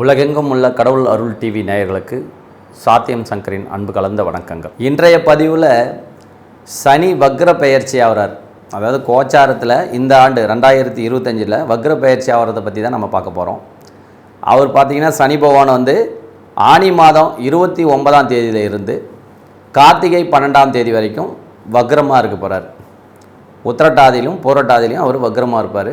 உலகெங்கும் உள்ள கடவுள் அருள் டிவி நேயர்களுக்கு சாத்தியம் சங்கரின் அன்பு கலந்த வணக்கங்கள். இன்றைய பதிவில் சனி வக்ர பெயர்ச்சி ஆகிறார் அதாவது கோச்சாரத்தில் இந்த ஆண்டு ரெண்டாயிரத்தி இருபத்தஞ்சில் வக்ர பெயர்ச்சி ஆகிறத பற்றி தான் நம்ம பார்க்க போகிறோம் அவர் பார்த்திங்கன்னா சனி பகவான் வந்து ஆனி மாதம் இருபத்தி ஒன்பதாம் தேதியில் இருந்து கார்த்திகை பன்னெண்டாம் தேதி வரைக்கும் வக்ரமாக இருக்க போகிறார் உத்திரட்டாதியிலும் பூரட்டாதியிலும் அவர் வக்ரமாக இருப்பார்.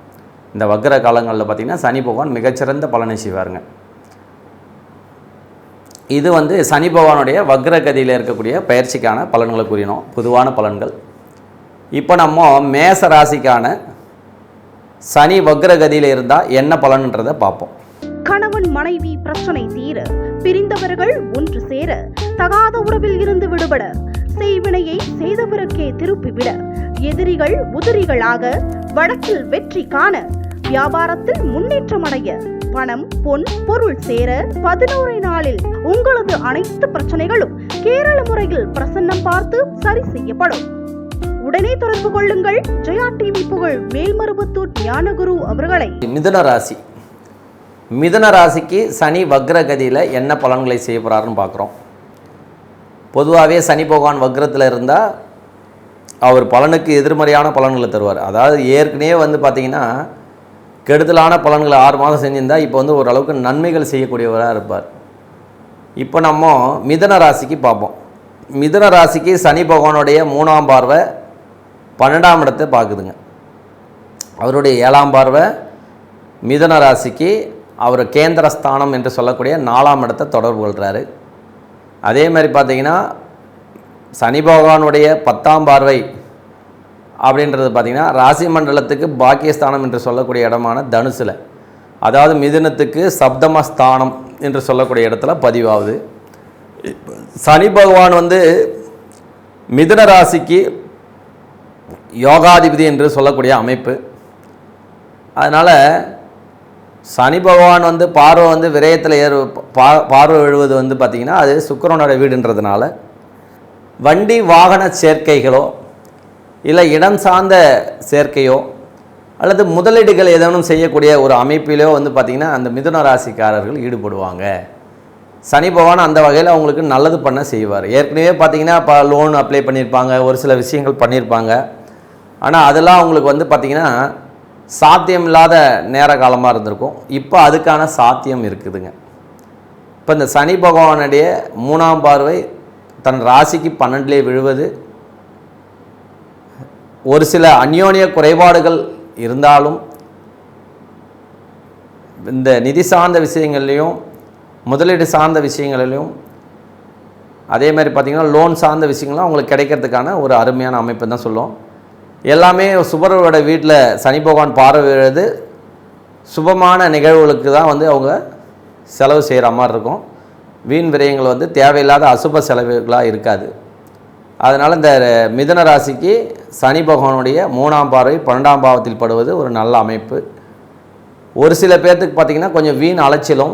இந்த வக்ர காலங்களில் பார்த்திங்கன்னா சனி பகவான் மிகச்சிறந்த பலனை செய்வாருங்க. இது வந்து சனி பகவானுடைய வக்ரகதியில் இருக்கக்கூடிய பயிற்சிக்கான பலன்களை கூறினோம். பொதுவான பலன்கள். இப்போ நம்ம மேச ராசிக்கான சனி வக்ரகதியில் இருந்தால் என்ன பலன்ன்றதை பார்ப்போம். கணவன் மனைவி பிரச்சனை தீர பிரிந்தவர்கள் ஒன்று சேர தகாத உறவில் இருந்து விடுபட செய்வினையை செய்தவருக்கே திருப்பிவிட எதிரிகள் உதிரிகளாக வடக்கில் வெற்றி காண வியாபாரத்தில் முன்னேற்றம் அடைய பணம் பொன் பொருள் சேர பதினோரு நாளில் உங்களது அனைத்து பிரச்சனைகளும் கேரள முறையில் பிரசன்னம் பார்த்து சரி செய்யப்படும். உடனே தொடர்பு கொள்ளுங்கள். ஜெயா டிவி புகழ் மேல்மருவத்தூர் ஞானகுரு அவர்களை. மிதன ராசி. மிதன ராசிக்கு சனி வக்ரகதியில் என்ன பலன்களை செய்ய போகிறாருன்னு பார்க்குறோம். பொதுவாகவே சனி பகவான் வக்ரத்தில் இருந்தால் அவர் பலனுக்கு எதிர்மறையான பலன்களை தருவார். அதாவது ஏற்கனவே வந்து பார்த்திங்கன்னா கெடுதலான பலன்களை ஆறு மாதம் செஞ்சிருந்தா இப்போ வந்து ஓரளவுக்கு நன்மைகள் செய்யக்கூடியவராக இருப்பார். இப்போ நம்ம மிதன ராசிக்கு பார்ப்போம். மிதுன ராசிக்கு சனி பகவானுடைய மூணாம் பார்வை பன்னெண்டாம் இடத்தை பார்க்குதுங்க. அவருடைய ஏழாம் பார்வை மிதன ராசிக்கு அவர் கேந்திரஸ்தானம் என்று சொல்லக்கூடிய நாலாம் இடத்தை தொடர்பு கொள்கிறாரு அதே மாதிரி பார்த்தீங்கன்னா சனி பகவானுடைய பத்தாம் பார்வை அப்படின்றது பார்த்திங்கன்னா ராசி மண்டலத்துக்கு பாக்கியஸ்தானம் என்று சொல்லக்கூடிய இடமான தனுசில். அதாவது மிதுனத்துக்கு சப்தமஸ்தானம் என்று சொல்லக்கூடிய இடத்துல பதிவாகுது. சனி பகவான் வந்து மிதுன ராசிக்கு யோகாதிபதி என்று சொல்லக்கூடிய அமைப்பு. அதனால் சனி பகவான் வந்து பார்வை வந்து விரயத்தில் ஏறு பா பார்வை எழுவது வந்து பார்த்திங்கன்னா அது சுக்கிரனோட வீடுன்றதுனால வண்டி வாகன சேர்க்கைகளோ இல்லை இடம் சார்ந்த சேர்க்கையோ அல்லது முதலீடுகள் ஏதேனும் செய்யக்கூடிய ஒரு அமைப்பிலோ வந்து பார்த்திங்கன்னா அந்த மிதுன ராசிக்காரர்கள் ஈடுபடுவாங்க. சனி பகவான் அந்த வகையில் அவங்களுக்கு நல்லது பண்ண செய்வார். ஏற்கனவே பார்த்தீங்கன்னா இப்போ லோன் அப்ளை பண்ணியிருப்பாங்க ஒரு சில விஷயங்கள் பண்ணியிருப்பாங்க. ஆனால் அதெல்லாம் அவங்களுக்கு வந்து பார்த்திங்கன்னா சாத்தியம் இல்லாத நேர காலமாக இருந்திருக்கும். இப்போ அதுக்கான சாத்தியம் இருக்குதுங்க. இப்போ இந்த சனி பகவானுடைய மூணாம் பார்வை தன் ராசிக்கு பன்னெண்டுலேயே விழுவது ஒரு சில அந்யோன்ய குறைபாடுகள் இருந்தாலும் இந்த நிதி சார்ந்த விஷயங்கள்லையும் முதலீடு சார்ந்த விஷயங்களிலும் அதே மாதிரி பார்த்திங்கன்னா லோன் சார்ந்த விஷயங்களும் அவங்களுக்கு கிடைக்கிறதுக்கான ஒரு அருமையான அமைப்பு தான் சொல்லுவோம். எல்லாமே சுபரோட வீட்டில் சனி பகவான் பார்வையிடுறது சுபமான நிகழ்வுகளுக்கு தான் வந்து அவங்க செலவு செய்கிற மாதிரி இருக்கும். வீண் விரயங்கள் வந்து தேவையில்லாத அசுப செலவுகளாக இருக்காது. அதனால் இந்த மிதன ராசிக்கு சனி பகவானுடைய மூணாம் பார்வை பன்னெண்டாம் பாவத்தில் படுவது ஒரு நல்ல அமைப்பு. ஒரு சில பேர்த்துக்கு பார்த்திங்கன்னா கொஞ்சம் வீண் அலைச்சலும்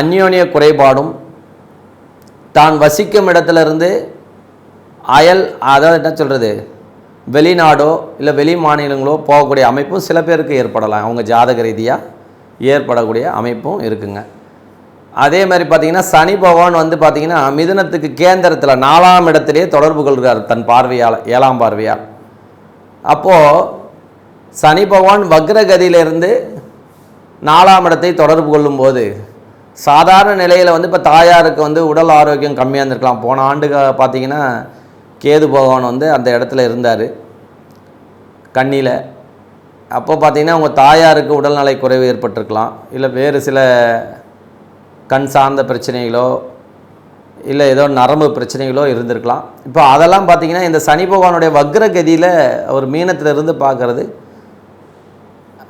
அந்யோன்ய குறைபாடும் தான் வசிக்கும் இடத்துலேருந்து அயல் அதாவது என்ன சொல்கிறது வெளிநாடோ இல்லை வெளி மாநிலங்களோ போகக்கூடிய அமைப்பும் சில பேருக்கு ஏற்படலாம். அவங்க ஜாதக ரீதியாக ஏற்படக்கூடிய அமைப்பும் இருக்குங்க. அதே மாதிரி பார்த்தீங்கன்னா சனி பகவான் வந்து பார்த்தீங்கன்னா மிதுனத்துக்கு கேந்திரத்தில் நாலாம் இடத்திலேயே தொடர்பு கொள்கிறார் தன் பார்வையால் ஏழாம் பார்வையால். அப்போது சனி பகவான் வக்ரகதியிலிருந்து நாலாம் இடத்தை தொடர்பு கொள்ளும்போது சாதாரண நிலையில் வந்து இப்போ தாயாருக்கு வந்து உடல் ஆரோக்கியம் கம்மியாக இருந்திருக்கலாம். போன ஆண்டு பார்த்தீங்கன்னா கேது பகவான் வந்து அந்த இடத்துல இருந்தார் கண்ணியில் அப்போ பார்த்தீங்கன்னா உங்கள் தாயாருக்கு உடல்நலை குறைவு ஏற்பட்டிருக்கலாம். இல்லை வேறு சில கண் சார்ந்த பிரச்சனைகளோ இல்லை ஏதோ நரம்பு பிரச்சனைகளோ இருந்திருக்கலாம். இப்போ அதெல்லாம் பார்த்தீங்கன்னா இந்த சனி பகவானுடைய வக்ரகதியில் அவர் மீனத்திலிருந்து பார்க்குறது.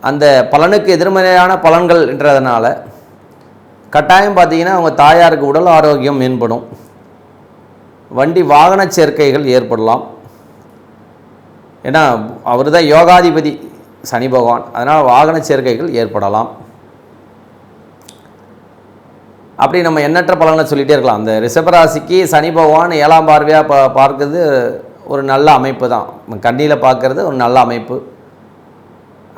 அந்த பலனுக்கு எதிர்மறையான பலன்கள் என்றதுனால கட்டாயம் பார்த்தீங்கன்னா அவங்க தாயாருக்கு உடல் ஆரோக்கியம் மேம்படும். வண்டி வாகன சேர்க்கைகள் ஏற்படலாம். ஏன்னா அவர் தான் யோகாதிபதி சனி பகவான். அதனால் வாகன சேர்க்கைகள் ஏற்படலாம். அப்படி நம்ம எண்ணற்ற பலனை சொல்லிகிட்டே இருக்கலாம். அந்த ரிஷபராசிக்கு சனி பகவான் ஏழாம் பார்வையாக பா பார்க்குறது ஒரு நல்ல அமைப்பு தான். கண்ணியில் பார்க்குறது ஒரு நல்ல அமைப்பு.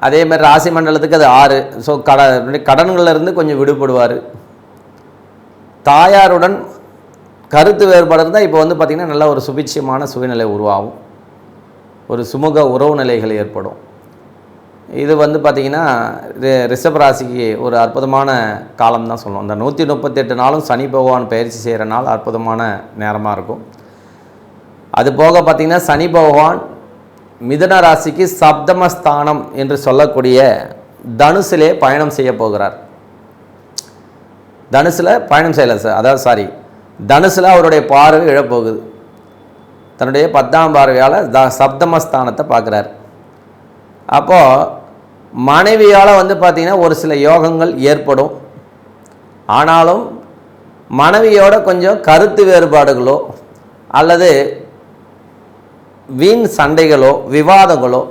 அதே மாதிரி ராசி மண்டலத்துக்கு அது ஆறு. ஸோ கட கடன்கள்ல இருந்து கொஞ்சம் விடுபடுவார். தாயாருடன் கருத்து வேறுபாடு இருந்தால் இப்போ வந்து பார்த்திங்கன்னா நல்ல ஒரு சுபிட்சியமான சூழ்நிலை உருவாகும். ஒரு சுமூக உறவு நிலைகள் ஏற்படும். இது வந்து பார்த்திங்கன்னா ரிஷப ராசிக்கு ஒரு அற்புதமான காலம் தான் சொல்லுவோம். இந்த நூற்றி முப்பத்தெட்டு நாளும் சனி பகவான் பயிற்சி செய்கிற நாள் அற்புதமான நேரமாக இருக்கும். அது போக பார்த்திங்கன்னா சனி பகவான் மிதுன ராசிக்கு சப்தமஸ்தானம் என்று சொல்லக்கூடிய தனுசிலே பயணம் செய்ய போகிறார். தனுசில் பயணம் செய்யலை சார் அதாவது சாரி தனுசில் அவருடைய பார்வை இழப்போகுது. தன்னுடைய பத்தாம் பார்வையால் த சப்தமஸ்தானத்தை பார்க்குறார். அப்போது மனைவியால் வந்து பார்த்திங்கன்னா ஒரு சில யோகங்கள் ஏற்படும். ஆனாலும் மனைவியோட கொஞ்சம் கருத்து வேறுபாடுகளோ அல்லது வீண் சண்டைகளோ விவாதங்களோ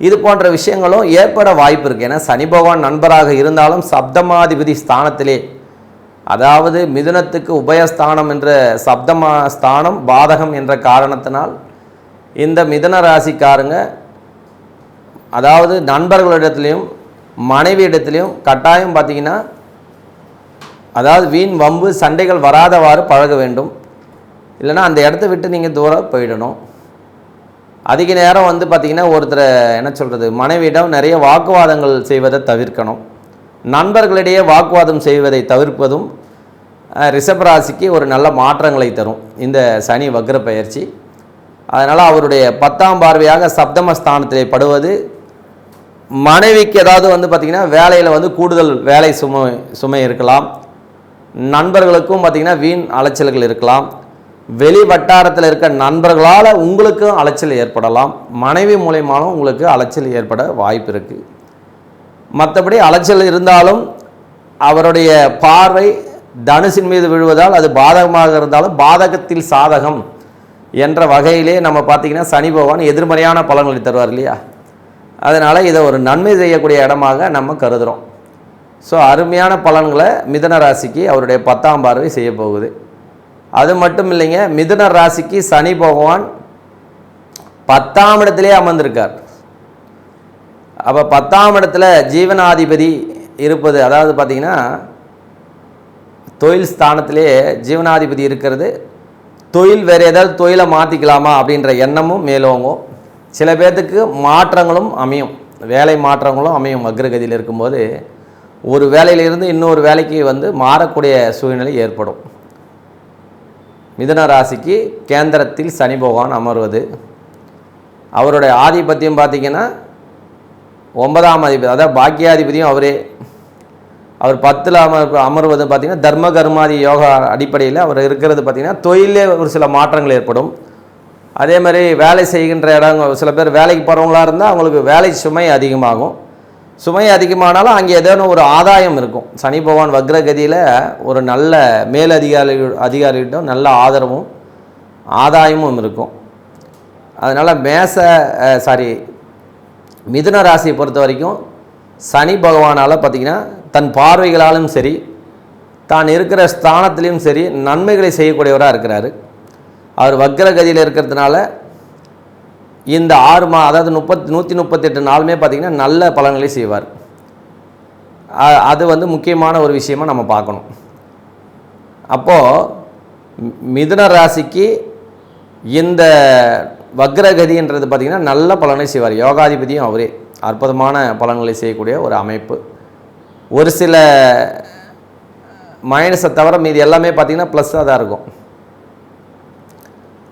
இது போன்ற விஷயங்களும் ஏற்பட வாய்ப்பு இருக்குது ஏன்னா சனி பகவான் நண்பராக இருந்தாலும் சப்தமாதிபதி ஸ்தானத்திலே அதாவது மிதுனத்துக்கு உபயஸ்தானம் என்ற சப்தமா ஸ்தானம் பாதகம் என்ற காரணத்தினால் இந்த மிதுன ராசிக்காரங்க அதாவது நண்பர்களிடத்துலையும் மனைவி இடத்துலையும் கட்டாயம் பார்த்தீங்கன்னா அதாவது வீண் வம்பு சண்டைகள் வராதவாறு பழக வேண்டும். இல்லைன்னா அந்த இடத்த விட்டு நீங்கள் தூரம் போயிடணும். அதிக நேரம் வந்து பார்த்திங்கன்னா ஒருத்தரை என்ன சொல்கிறது மனைவியிடம் நிறைய வாக்குவாதங்கள் செய்வதை தவிர்க்கணும். நண்பர்களிடையே வாக்குவாதம் செய்வதை தவிர்ப்பதும் அஹ், ராசிக்கு ஒரு நல்ல மாற்றங்களை தரும். இந்த சனி வக்ர பயிற்சி அதனால் அவருடைய பத்தாம் பார்வையாக சப்தமஸ்தானத்திலே படுவது மனைவிக்கு ஏதாவது வந்து பார்த்திங்கன்னா வேலையில் வந்து கூடுதல் வேலை சுமை சுமை இருக்கலாம். நண்பர்களுக்கும் பார்த்திங்கன்னா வீண் அலைச்சல்கள் இருக்கலாம். வெளி வட்டாரத்தில் இருக்க நண்பர்களால் உங்களுக்கும் அலைச்சல் ஏற்படலாம். மனைவி மூலயமாலும் உங்களுக்கு அலைச்சல் ஏற்பட வாய்ப்பு இருக்குது மற்றபடி அலைச்சல் இருந்தாலும் அவருடைய பார்வை தனுசின் மீது விழுவதால் அது பாதகமாக இருந்தாலும் பாதகத்தில் சாதகம் என்ற வகையிலே நம்ம பார்த்திங்கன்னா சனி பகவான் எதிர்மறையான பலன்களை தருவார் இல்லையா? அதனால் இதை ஒரு நன்மை செய்யக்கூடிய இடமாக நம்ம கருதுகிறோம் ஸோ அருமையான பலன்களை மிதன ராசிக்கு அவருடைய பத்தாம் பார்வை செய்ய போகுது. அது மட்டும் இல்லைங்க மிதுன ராசிக்கு சனி பகவான் பத்தாம் இடத்திலே அமர்ந்திருக்கார். அப்போ பத்தாம் இடத்துல ஜீவனாதிபதி இருப்பது அதாவது பார்த்திங்கன்னா தொழில் ஸ்தானத்திலே ஜீவனாதிபதி இருக்கிறது. தொழில் வேறு ஏதாவது தொழிலை மாற்றிக்கலாமா அப்படின்ற எண்ணமும் மேலோங்கும். சில பேர்த்துக்கு மாற்றங்களும் அமையும். வேலை மாற்றங்களும் அமையும் அக்ரகதியில் இருக்கும்போது ஒரு வேலையிலிருந்து இன்னொரு வேலைக்கு வந்து மாறக்கூடிய சூழ்நிலை ஏற்படும். மிதன ராசிக்கு கேந்திரத்தில் சனி பகவான் அமர்வது. அவருடைய ஆதிபத்தியம் பார்த்திங்கன்னா ஒன்பதாம் அதிபதி அதாவது பாக்கியாதிபதியும் அவரே. அவர் பத்தில் அமர் அமர்வது பார்த்திங்கன்னா தர்ம கர்மாதி யோகா அடிப்படையில் அவர் இருக்கிறது பார்த்திங்கன்னா தொழிலே ஒரு சில மாற்றங்கள் ஏற்படும். அதே மாதிரி வேலை செய்கின்ற இடம் சில பேர் வேலைக்கு போகிறவங்களா இருந்தால் அவங்களுக்கு வேலை சுமை அதிகமாகும். சுமை அதிகமானாலும் அங்கே ஏதேனும் ஒரு ஆதாயம் இருக்கும். சனி பகவான் வக்ரகதியில் ஒரு நல்ல மேலதிகாரி அதிகாரிகிட்டும் நல்ல ஆதரவும் ஆதாயமும் இருக்கும். அதனால் மேச சாரி மிதுன ராசியை பொறுத்த வரைக்கும் சனி பகவானால் பார்த்திங்கன்னா தன் பார்வைகளாலும் சரி தான் இருக்கிற ஸ்தானத்திலையும் சரி நன்மைகளை செய்யக்கூடியவராக இருக்கிறாரு. அவர் வக்ரகதியில் இருக்கிறதுனால இந்த ஆறு மா அதாவது முப்பத் நூற்றி முப்பத்தெட்டு நாளுமே பார்த்திங்கன்னா நல்ல பலன்களை செய்வார். அது வந்து முக்கியமான ஒரு விஷயமாக நம்ம பார்க்கணும். அப்போது மிதுன ராசிக்கு இந்த வக்ரகதின்றது பார்த்திங்கன்னா நல்ல பலனை செய்வார். யோகாதிபதியும் அவரே. அற்புதமான பலன்களை செய்யக்கூடிய ஒரு அமைப்பு. ஒரு சில மைனஸை தவிர மீதி எல்லாமே பார்த்திங்கன்னா ப்ளஸ்ஸாக தான் இருக்கும்.